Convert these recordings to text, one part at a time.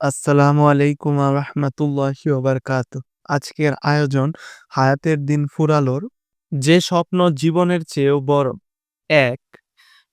আসসালামু আলাইকুম রহমতুল্লাহি ওবরকাত আজকের আয়োজন হায়াতের দিন ফুরালোর, যে স্বপ্ন জীবনের চেয়েও বড়। এক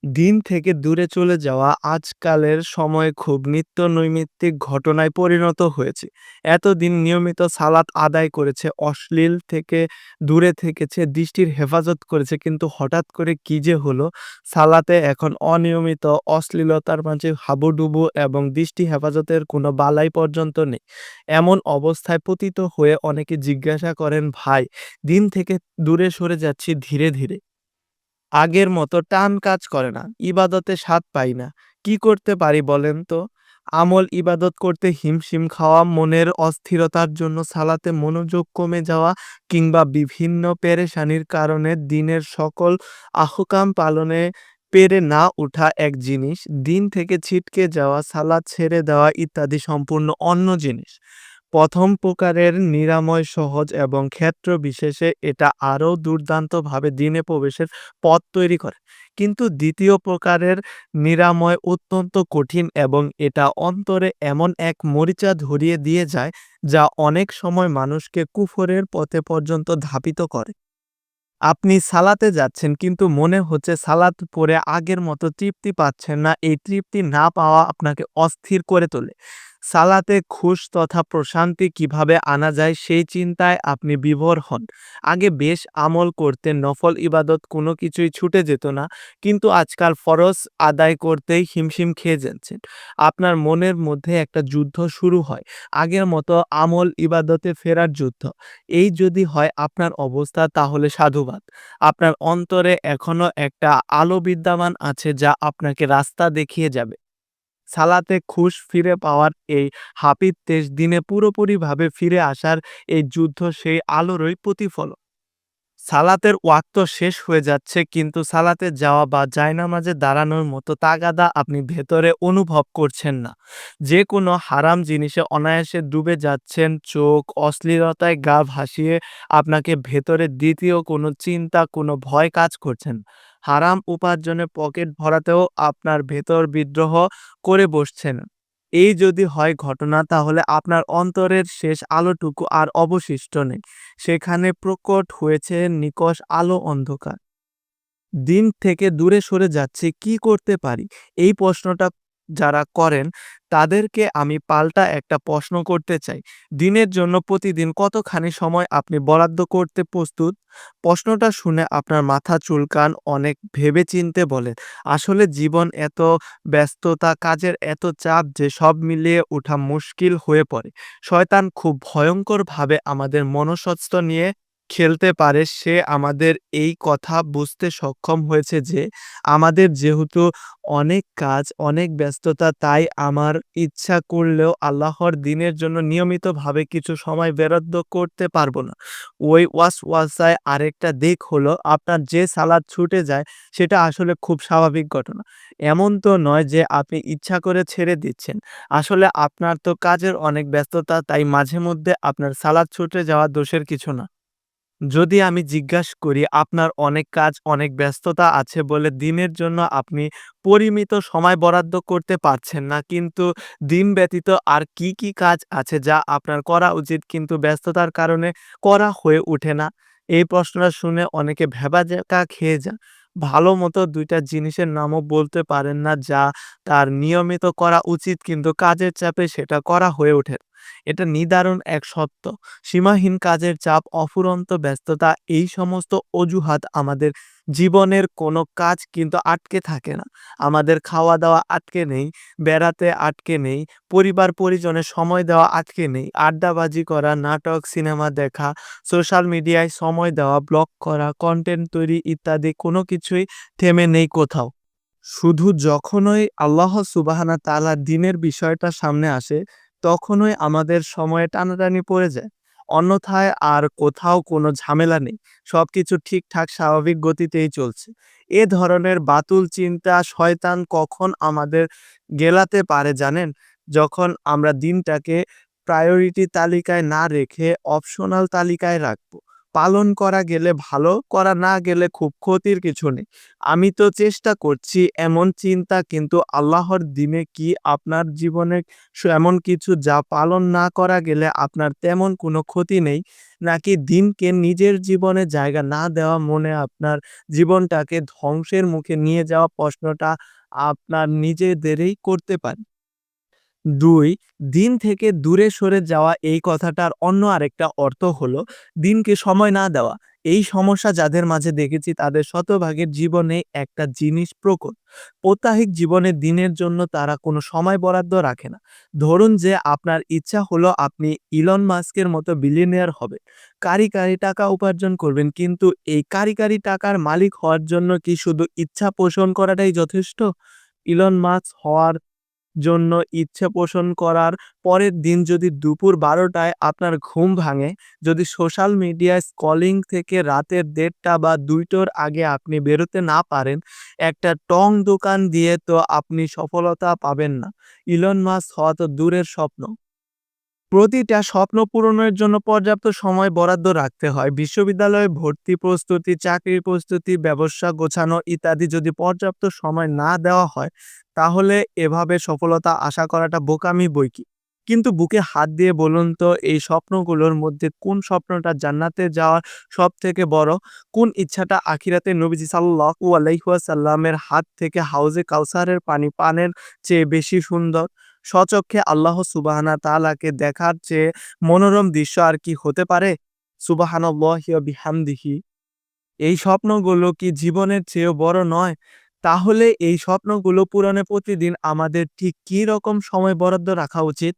দিন থেকে দূরে চলে যাওয়া আজকালের সময় খুব নিত্য নৈমিত্তিক ঘটনায় পরিণত হয়েছে। এতদিন নিয়মিত সালাত আদায় করেছে, অশ্লীল থেকে দূরে থেকেছে, দৃষ্টির হেফাজত করেছে, কিন্তু হঠাৎ করে কি যে হলো? সালাতে এখন অনিয়মিত, অশ্লীলতার মাঝে হাবুডুবু এবং দৃষ্টি হেফাজতের কোনো বালাই পর্যন্ত নেই। এমন অবস্থায় পতিত হয়ে অনেকে জিজ্ঞাসা করেন, ভাই, দিন থেকে দূরে সরে যাচ্ছি ধীরে ধীরে। আগের মতো টান কাজ করে না, ইবাদতে স্বাদ পাই না। কি করতে পারি বলেন তো? আমল ইবাদত করতে হিমশিম খাওয়া, মনের অস্থিরতার জন্য সালাতে মনোযোগ কমে যাওয়া কিংবা বিভিন্ন পেরেশানির কারণে দিনের সকল আহকাম পালনে পেরে না ওঠা এক জিনিস, দিন থেকে ছিটকে যাওয়া, সালাদ ছেড়ে দেওয়া ইত্যাদি সম্পূর্ণ অন্য জিনিস। প্রথম প্রকারের নিরাময় সহজ এবং ক্ষেত্র বিশেষে এটা আরও দুর্দান্তভাবে দিনে প্রবেশের পথ তৈরি করে। কিন্তু দ্বিতীয় প্রকারের নিরাময় অত্যন্ত কঠিন এবং এটা অন্তরে এমন এক মরিচা ধরিয়ে দিয়ে যায় যা অনেক সময় মানুষকে কুফরের পথে পর্যন্ত ধাপিত করে। আপনি সালাতে যাচ্ছেন কিন্তু মনে হচ্ছে সালাত পরে আগের মতো তৃপ্তি পাচ্ছেন না, এই তৃপ্তি না পাওয়া আপনাকে অস্থির করে তোলে। সালাতে খুশ তথা প্রশান্তি কীভাবে আনা যায় সেই চিন্তায় আপনি বিভোর হন। আগে বেশ আমল করতে নফল ইবাদত কোনো কিছুই ছুটে যেত না, কিন্তু আজকাল ফরজ আদায় করতেই হিমশিম খেয়ে যাচ্ছেন। আপনার মনের মধ্যে একটা যুদ্ধ শুরু হয়, আগের মতো আমল ইবাদতে ফেরার যুদ্ধ। এই যদি হয় আপনার অবস্থা তাহলে সাধুবাদ। আপনার অন্তরে এখনও একটা আলো বিদ্যমান আছে যা আপনাকে রাস্তা দেখিয়ে যাবে। সালাতে খুশ ফিরে পাওয়ার এই হাপিত তেজ দিনে পুরোপুরিভাবে ফিরে আসার এই যুদ্ধ সেই আলোরই প্রতিফলন। সালাতের ওয়াক্ত শেষ হয়ে যাচ্ছে, কিন্তু সালাতে যাওয়া বা জায়নামাজে দাঁড়ানোর মতো তাগাদা আপনি ভেতরে অনুভব করছেন না। যে কোনো হারাম জিনিসে অনায়াসে ডুবে যাচ্ছেন, চোখ অশ্লীলতায় গা ভাসিয়ে আপনাকে ভেতরে দ্বিতীয় কোনো চিন্তা, কোনো ভয় কাজ করছেন হারাম উপার্জনে পকেট ভরাতেও আপনার ভেতর বিদ্রোহ করে বসছেন। এই যদি হয় ঘটনা, তাহলে আপনার অন্তরের শেষ আলোটুকু আর অবশিষ্ট নেই। সেখানে প্রকট হয়েছে নিকশ আলো অন্ধকার। দিন থেকে দূরে সরে যাচ্ছে, কি করতে পারি? এই প্রশ্নটা যারা করেন, তাদেরকে আমি পাল্টা একটা প্রশ্ন করতে চাই। দিনের জন্য প্রতিদিন কতখানি সময় আপনি বরাদ্দ করতে প্রস্তুত? প্রশ্নটা শুনে আপনার মাথা চুলকান অনেক ভেবে চিনতে বলেন আসলে জীবন এত ব্যস্ততা, কাজের এত চাপ যে সব মিলিয়ে ওঠা মুশকিল হয়ে পড়ে। শয়তান খুব ভয়ঙ্করভাবে আমাদের মনস্বত্ব নিয়ে খেলতে পারে, সে আমাদের এই কথা বুঝতে সক্ষম হয়েছে যে, আমাদের যেহেতু অনেক কাজ, অনেক ব্যস্ততা, তাই আমার ইচ্ছা করলেও আল্লাহর দিনের জন্য নিয়মিতভাবে কিছু সময় বরাদ্দ করতে পারব না। ওই ওয়াস ওয়াসায় আরেকটা দিক হলো, আপনার যে সালাদ ছুটে যায়, সেটা আসলে খুব স্বাভাবিক ঘটনা। এমন তো নয় যে, আপনি ইচ্ছা করে ছেড়ে দিচ্ছেন। আসলে আপনার তো কাজের অনেক ব্যস্ততা, তাই মাঝে মধ্যে আপনার সালাদ ছুটে যাওয়া দোষের কিছু না। যদি আমি জিজ্ঞাস করি, আপনার অনেক কাজ, অনেক ব্যস্ততা আছে বলে দিনের জন্য আপনি পরিমিত সময় বরাদ্দ করতে পারছেন না, কিন্তু দিন ব্যতীত আর কি কি কাজ আছে যা আপনার করা উচিত কিন্তু ব্যস্ততার কারণে করা হয়ে ওঠে না এই প্রশ্নটা শুনে অনেকে ভেবাচাকা খেয়ে যান ভালো মতো দুইটা জিনিসের নামও বলতে পারেন না যা তার নিয়মিত করা উচিত কিন্তু কাজের চাপে সেটা করা হয়ে ওঠে। এটা নিদারুণ এক সত্য। সীমাহীন কাজের চাপ, অফুরন্ত ব্যস্ততা, এই সমস্ত অজুহাত আমাদের জীবনের কোনো কাজ কিন্তু আটকে থাকে না। আমাদের খাওয়া দাওয়া আটকে নেই, বেড়াতে আটকে নেই, পরিবার পরিজনে সময় দেওয়া আটকে নেই, আড্ডাবাজি করা, নাটক, সিনেমা দেখা, সোশ্যাল মিডিয়ায় সময় দেওয়া, ব্লগ করা কন্টেন্ট তৈরি ইত্যাদি কোনো কিছুই থেমে নেই কোথাও। শুধু যখনই আল্লাহ সুবাহানা তালা দিনের বিষয়টা সামনে আসে তখনই আমাদের সময়ে টানাটানি পড়ে যায়। অন্যথায় আর কোথাও কোনো ঝামেলা নেই। সব কিছু ঠিকঠাক, স্বাভাবিক গতিতেই চলছে। এ ধরনের বাতুল চিন্তা শয়তান কখন আমাদের গেলাতে পারে জানেন? যখন আমরা দিনটাকে প্রায়োরিটি তালিকায় না রেখে অপশনাল তালিকায় রাখব। পালন করা গেলে ভালো, করা না গেলে খুব ক্ষতির কিছু নেই। আমি তো চেষ্টা করছি এমন চিন্তা কিন্তু আল্লাহর দিনে কি আপনার জীবনে এমন কিছু যা পালন না করা গেলে আপনার তেমন কোনো ক্ষতি নেই, নাকি দিনকে নিজের জীবনে জায়গা না দেওয়া মনে আপনার জীবনটাকে ধ্বংসের মুখে নিয়ে যাওয়া প্রশ্নটা আপনার নিজেদেরই করতে পারে? দুই, দিন থেকে দূরে সরে যাওয়া এই কথাটার অন্য আরেকটা অর্থ হলো দিনকে সময় না দেওয়া। এই সমস্যা যাদের মাঝে দেখেছি তাদের শতভাগের জীবনে একটা জিনিস প্রকট। প্রত্যাহিক জীবনে দিনের জন্য তারা কোনো সময় বরাদ্দ রাখে না। ধরুন যে আপনার ইচ্ছা হলো আপনি ইলন মাস্কের মতো বিলিয়নিয়ার হবে কারি কারি টাকা উপার্জন করবেন, কিন্তু এই কারি কারি টাকার মালিক হওয়ার জন্য কি শুধু ইচ্ছা পোষণ করাটাই যথেষ্ট? ইলন মাস্ক হওয়ার জন্য ইচ্ছে পোষণ করার পরের দিন যদি দুপুর বারোটায় আপনার ঘুম ভাঙে, যদি সোশ্যাল মিডিয়ায় স্কলিং থেকে রাতের দেড়টা বা দুইটোর আগে আপনি বেরোতে না পারেন, একটা টং দোকান দিয়ে তো আপনি সফলতা পাবেন না। ইলন মাস হওয়া তো দূরের স্বপ্ন। প্রতিটা স্বপ্ন পূরণের জন্য পর্যাপ্ত সময় বরাদ্দ রাখতে হয়। বিশ্ববিদ্যালয়ে ভর্তি প্রস্তুতি, চাকরির প্রস্তুতি, ব্যবসা গোছানো ইত্যাদি যদি পর্যাপ্ত সময় না দেওয়া হয়, তাহলে এভাবে সফলতা আশা করাটা বোকামি বইকি কিন্তু বুকে হাত দিয়ে বলুন তো, এই স্বপ্নগুলোর মধ্যে কোন স্বপ্নটা জান্নাতে যাওয়ার সব থেকে বড়? কোন ইচ্ছাটা আখিরাতে নবীজি সাল্লাহু আলাইহাসাল্লামের হাত থেকে হাউজে কাউসারের পানি পানের চেয়ে বেশি সুন্দর? স্বচক্ষে আল্লাহ সুবাহানা তালাকে দেখার চেয়ে মনোরম দৃশ্য আর কি হতে পারে? সুবাহানাল্লাহি ওয়া বিহামদিহি। এই স্বপ্নগুলো কি জীবনের চেয়েও বড় নয়? তাহলে এই স্বপ্নগুলো পূরণে প্রতিদিন আমাদের ঠিক কী রকম সময় বরাদ্দ রাখা উচিত?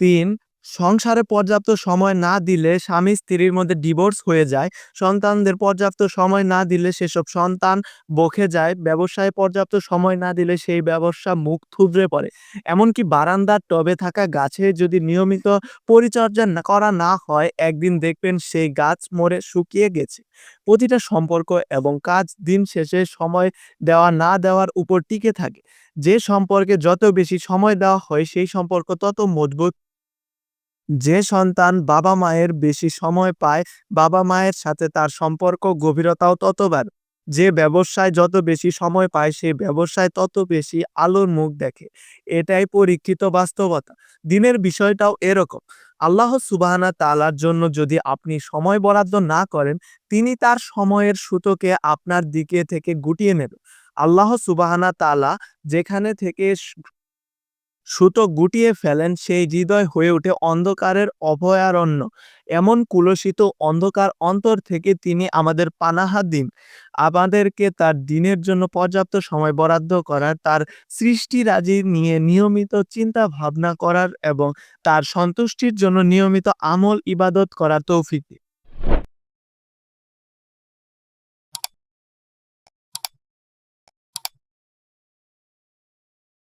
তিন সংসারে পর্যাপ্ত সময় না দিলে স্বামী স্ত্রীর মধ্যে ডিভোর্স হয়ে যায়। সন্তানদের পর্যাপ্ত সময় না দিলে সেসব সন্তান বকে যায়। ব্যবসায় পর্যাপ্ত সময় না দিলে সেই ব্যবসা মুখ থুবড়ে পড়ে। এমনকি বারান্দার টবে থাকা গাছে যদি নিয়মিত পরিচর্যা করা না হয়, একদিন দেখবেন সেই গাছ মরে শুকিয়ে গেছে। প্রতিটা সম্পর্ক এবং কাজ দিন শেষে সময় দেওয়া না দেওয়ার উপর টিকে থাকে। যে সম্পর্কে যত বেশি সময় দেওয়া হয়, সেই সম্পর্ক তত মজবুত যে সন্তান বাবা মায়ের বেশি সময় পায়, বাবা মায়ের সাথে তার সম্পর্ক, গভীরতাও তত বাড়ে। যে ব্যবসায় যত বেশি সময় পায় সেই ব্যবসায় তত বেশি আলোর মুখ দেখে। এটাই পরীক্ষিত বাস্তবতা। দিনের বিষয়টাও এরকম। আল্লাহ সুবাহানা তালার জন্য যদি আপনি সময় বরাদ্দ না করেন, তিনি তার সময়ের সুতোকে আপনার দিকে থেকে গুটিয়ে নেবে। আল্লাহ সুবাহানা তালা যেখানে থেকে সুতো গুটিয়ে ফেলেন, সেই হৃদয় হয়ে ওঠে অন্ধকারের অভয়ারণ্য এমন কুলসিত অন্ধকার অন্তর থেকে তিনি আমাদের পানাহা দিন আমাদেরকে তার দিনের জন্য পর্যাপ্ত সময় বরাদ্দ করার, তার সৃষ্টিরাজি নিয়ে নিয়মিত চিন্তা ভাবনা করার এবং তার সন্তুষ্টির জন্য নিয়মিত আমল ইবাদত করার তৌফিক।